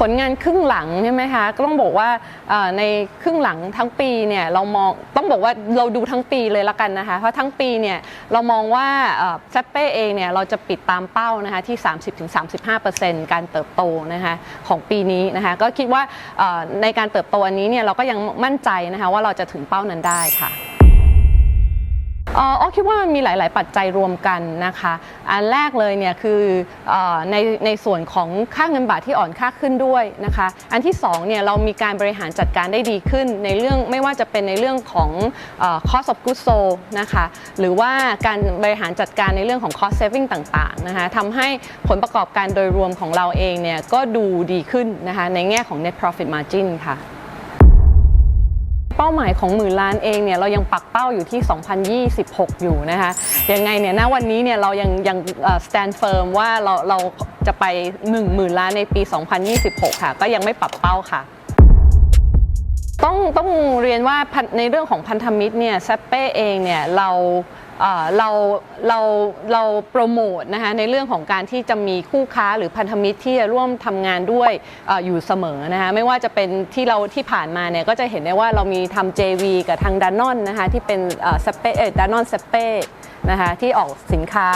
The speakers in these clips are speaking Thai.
ผลงานครึ่งหลังใช่ไหมคะก็ต้องบอกว่าในครึ่งหลังทั้งปีเนี่ยเรามองต้องบอกว่าเราดูทั้งปีเลยละกันนะคะ เพราะทั้งปีเนี่ยเรามองว่าแซปเป้เองเนี่ยเราจะปิดตามเป้านะคะที่ 30-35%การเติบโตนะคะของปีนี้นะคะก็คิดว่าในการเติบโตอันนี้เนี่ยเราก็ยังมั่นใจนะคะว่าเราจะถึงเป้านั้นได้ค่ะ อ่อคิดว่ามันมีหลาย ๆ ปัจจัยรวมกันนะคะ อันแรกเลยเนี่ยคืออในในส่วนของค่าเงินบาทที่อ่อนค่าขึ้นด้วยนะคะ อันที่สองเนี่ยเรามีการบริหารจัดการได้ดีขึ้น ในเรื่องไม่ว่าจะเป็นในเรื่องของเอ่อ cost of goods sold นะคะ หรือว่าการบริหารจัดการในเรื่องของ cost saving ต่าง ๆ นะคะทำให้ผลประกอบการโดยรวมของเราเองเนี่ยก็ดูดีขึ้นนะคะในแง่ของ net profit margin ค่ะ เป้าหมายของหมื่นล้านเองเนี่ยเรายังปักเป้าอยู่ที่ 2026 อยู่นะคะยังไงเนี่ยณวันนี้เนี่ยเรายังยัง stand firm ว่าเราเราจะไป 1 0,000 ล้านในปี 2026 ค่ะ ก็ยังไม่ปรับเป้าค่ะต้องต้องเรียนว่าในเรื่องของพันธมิตรเนี่ยแซปเป้เองเนี่ยเรา เราเราเราโปรโมทนะคะในเรื่องของการที่จะมีคู่ค้าหรือพันธมิตรที่จะร่วมทำงานด้วยออยู่เสมอนะคะไม่ว่าจะเป็นที่เราที่ผ่านมาเนี่ยก็จะเห็นได้ว่าเรามีทำ JV กับทางดานอนนะคะที่เป็นสเปดานอนสเป นะคะที่ออกสินค้า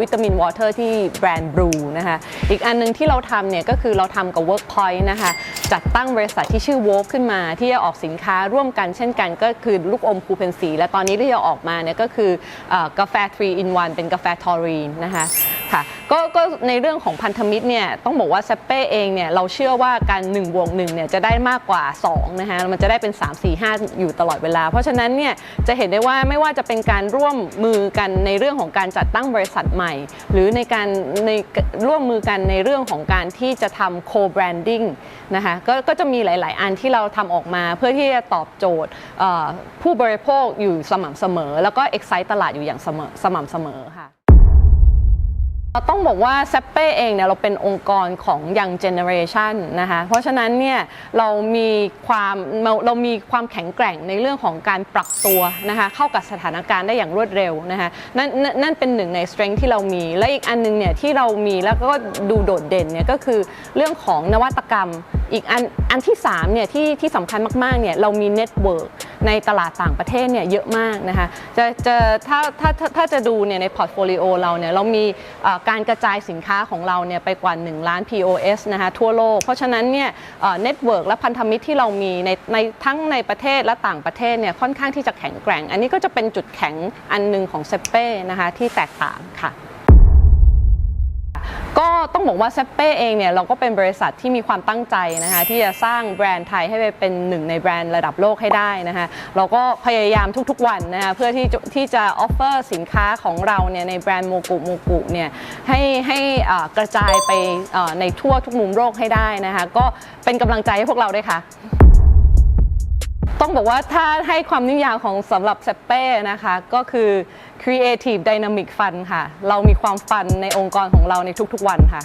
วิตามินวอเตอร์ที่แบรนด์บรูนะคะอีกอันหนึงที่เราทำเนี่ยก็คือเราทำกับ Workpoint นะคะจัดตั้งบริษัทที่ชื่อ w o k ขึ้นมาที่จะออกสินค้าร่วมกันเช่นกันก็คือลูกอมคูเพนสีและตอนนี้ที่จะออกมาเนี่ยก็คือเออกาแฟ3 in 1 เป็นกาแฟทอรีนนะคะ ค่ะก็ก็ในเรื่องของพันธมิตรเนี่ยต้องบอกว่าเซเป้เองเนี่ยเราเชื่อว่าการ1บวก1เนี่ยจะได้มากกว่า2นะคะมันจะได้เป็น 3 4 5 อยู่ตลอดเวลา เพราะฉะนั้นเนี่ยจะเห็นได้ว่าไม่ว่าจะเป็นการร่วมมือกันในเรื่องของการจัดตั้งบริษัทใหม่ หรือในการในร่วมมือกันในเรื่องของการที่จะทำ co-branding นะคะก็ก็จะมีหลาย ๆ อันที่เราทำออกมาเพื่อที่จะตอบโจทย์ผู้บริโภคอยู่สม่ำเสมอ แล้วก็ excite ตลาดอยู่อย่างสม่ำเสมอค่ะ เราต้องบอกว่าแซปเป้เองเนี่ยเราเป็นองค์กรของยังเจเนอเรชันนะคะเพราะฉะนั้นเนี่ยเรามีความเราเรามีความแข็งแกร่งในเรื่องของการปรับตัวนะคะเข้ากับสถานการณ์ได้อย่างรวดเร็วนะคะนั่นนั่นนั่นเป็นหนึ่งในสเตรนที่เรามี และอีกอันหนึงเนี่ยที่เรามีแล้วก็ดูโดดเด่นเนี่ยก็คือเรื่องของนวัตกรรม อีกอันอันที่3เนี่ยที่ที่สำคัญมากๆเนี่ยเรามีเน็ตเวิร์กในตลาดต่างประเทศเนี่ยเยอะมากนะคะจะจะถ้าถ้าถ้าถ้าจะดูเนี่ยในพอร์ตโฟลิโอเราเนี่ยเรามีการกระจายสินค้าของเราเนี่ยไปกว่า 1 ล้าน POS นะคะทั่วโลก เพราะฉะนั้นเนี่ยเน็ตเวิร์กและพันธมิตรที่เรามีในในทั้งในประเทศและต่างประเทศเนี่ยค่อนข้างที่จะแข็งแกร่ง อันนี้ก็จะเป็นจุดแข็งอันหนึ่งของเซเป้นะคะที่แตกต่างค่ะ ต้องบอกว่าเซเป้เองเนี่ยเราก็เป็นบริษัทที่มีความตั้งใจนะคะที่จะสร้างแบรนด์ไทยให้ไปเป็นหนึ่งในแบรนด์ระดับโลกให้ได้นะคะเราก็พยายามทุกๆวันนะคะเพื่อที่ที่จะออฟเฟอร์สินค้าของเราเนี่ยในแบรนด์โมกุโมกุเนี่ยให้ให้อ่ากระจายไปอ่าในทั่วทุกมุมโลกให้ได้นะคะก็เป็นกำลังใจให้พวกเราด้วยค่ะ ต้องบอกว่าถ้าให้ความนิยามของสำหรับเซเป้นะคะ ก็คือ Creative Dynamic Fun ค่ะ เรามีความฟันในองค์กรของเราในทุกๆวันค่ะ